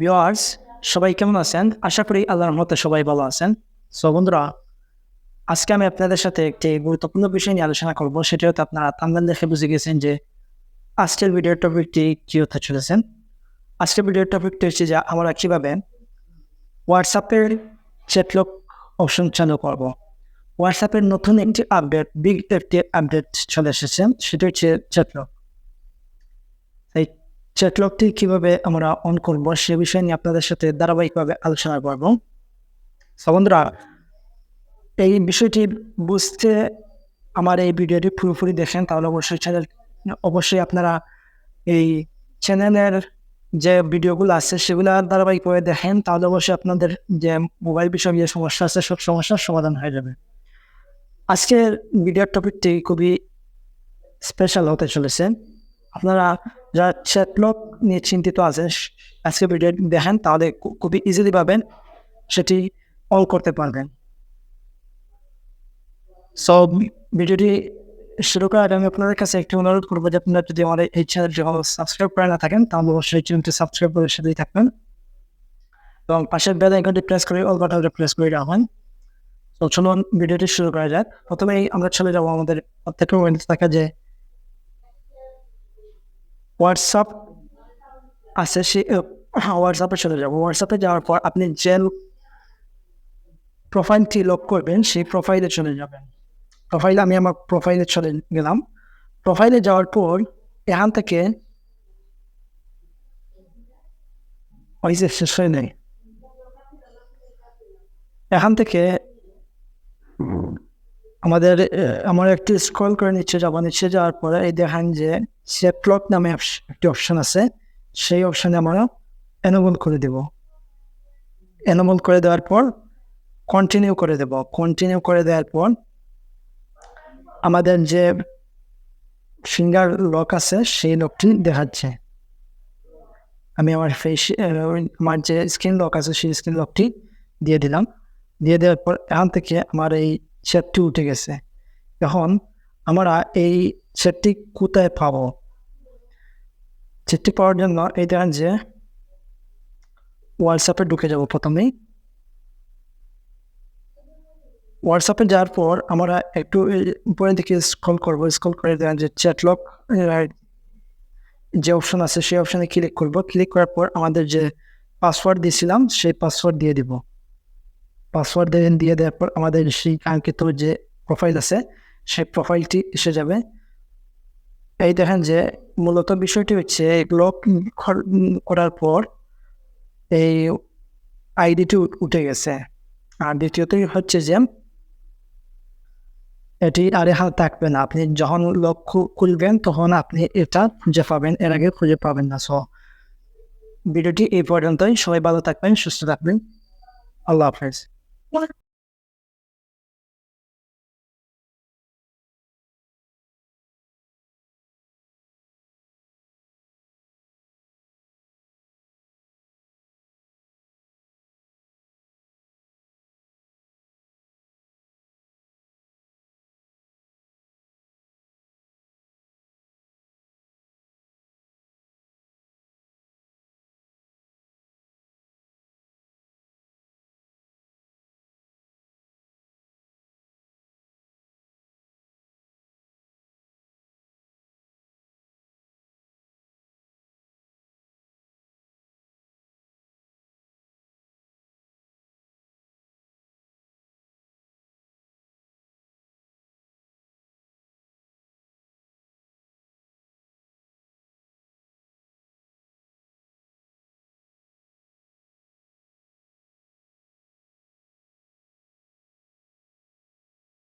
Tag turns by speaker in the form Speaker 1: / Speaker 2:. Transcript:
Speaker 1: Viewers সবাই কেমন আছেন? আশা করি আল্লাহর মতে সবাই ভালো আছেন। সো বন্ধুরা, আজকে আমি আপনাদের সাথে একটি গুরুত্বপূর্ণ বিষয় নিয়ে আলোচনা করব। সেটি হয়তো আপনারা থাম্বনেল দেখে বুঝে গেছেন যে আজকের ভিডিওর টপিকটি কী হতে চলেছেন আজকের ভিডিওর টপিকটি হচ্ছে যে আমরা কীভাবে হোয়াটসঅ্যাপের চ্যাটলক অপশন চালু করব। হোয়াটসঅ্যাপের নতুন একটি আপডেট বিগ একটি আপডেট চলে এসেছে। সেটি হচ্ছে চ্যাটলক চ্যাটলকটি কীভাবে আমরা অন করব সে বিষয় নিয়ে আপনাদের সাথে ধারাবাহিকভাবে আলোচনা করব। বন্ধুরা, এই বিষয়টি বুঝতে আমার এই ভিডিওটি পুরোপুরি দেখেন, তাহলে অবশ্যই চ্যানেল অবশ্যই আপনারা এই চ্যানেলের যে ভিডিওগুলো আছে সেগুলো ধারাবাহিকভাবে দেখেন, তাহলে অবশ্যই আপনাদের যে মোবাইল বিষয়ে যে সমস্যা আছে, সব সমস্যার সমাধান হয়ে যাবে। আজকের ভিডিওর টপিকটি খুবই স্পেশাল হতে চলেছে। আপনারা যারা চ্যাটলক নিয়ে চিন্তিত আছেন আজকে ভিডিও দেখেন, তাহলে খুবই ইজিলি পাবেন, সেটি অল করতে পারবেন। সো ভিডিওটি শুরু করার আগে আমি আপনাদের কাছে একটি অনুরোধ করব যে আপনারা যদি আমার এই চ্যানেলটি সাবস্ক্রাইব করে না থাকেন, তাহলে অবশ্যই চ্যানেলটি সাবস্ক্রাইব করে সাথেই থাকবেন। এবং পাশের বেল আইকনটি প্রেস করে অল বাটনটা প্রেস করে রাখবেন। তো চলুন ভিডিওটি শুরু করা যাক। প্রথমেই আমরা চলে যাব আমাদের প্রত্যেকের মধ্যে থাকা যে হোয়াটসঅ্যাপ আছে সে হোয়াটসঅ্যাপে চলে যাব। হোয়াটসঅ্যাপে যাওয়ার পর আপনি যে প্রোফাইলটি লক করবেন, সেই প্রোফাইলে চলে যাবেন। প্রোফাইলে আমি আমার প্রোফাইলে চলে গেলাম। প্রোফাইলে যাওয়ার পর এখান থেকে ওই যে শেষ নেই এখান থেকে আমাদের আমার একটি স্ক্রল করে নিচ্ছে যাব। নিচ্ছে যাওয়ার পরে এই দেখান যে সেপ্লক নামে একটি অপশন আছে, সেই অপশানে আমরা এনবল করে দেব। এনবল করে দেওয়ার পর কন্টিনিউ করে দেব। কন্টিনিউ করে দেওয়ার পর আমাদের যে ফিঙ্গার লক আছে, সেই লকটি দেখাচ্ছে। আমি আমার ফেস আমার যে স্ক্রিন লক আছে, সেই স্ক্রিন লকটি দিয়ে দিলাম। দিয়ে দেওয়ার পর এখান থেকে আমার এই সেটটি উঠে গেছে। এখন আমরা এই সেটটি কোথায় পাবো? সেটটি পাওয়ার জন্য এই দেখেন যে হোয়াটসঅ্যাপে ঢুকে যাব প্রথমেই হোয়াটসঅ্যাপে যাওয়ার পর আমরা একটু এই উপরের দিকে স্ক্রল করব স্ক্রল করে দেখেন যে চ্যাটলক যে অপশন আছে সেই অপশানে ক্লিক করব ক্লিক করার পর আমাদের যে পাসওয়ার্ড দিয়েছিলাম সেই পাসওয়ার্ড দিয়ে দিব পাসওয়ার্ড দিয়ে দেওয়ার পর আমাদের সেই কাঙ্ক্ষিত যে প্রোফাইল আছে সেই প্রোফাইলটি এসে যাবে এই দেখেন যে মূলত বিষয়টি হচ্ছে লক করার পর এই আইডিটি উঠে গেছে। আর দ্বিতীয়ত হচ্ছে যে এটি আরে হাল থাকবে না। আপনি যখন লক খুলবেন তখন আপনি এটা খুঁজে পাবেন, এর আগে খুঁজে পাবেন না। সো ভিডিওটি এই পর্যন্তই। সবাই ভালো থাকবেন, সুস্থ থাকবেন। আল্লাহ হাফেজ।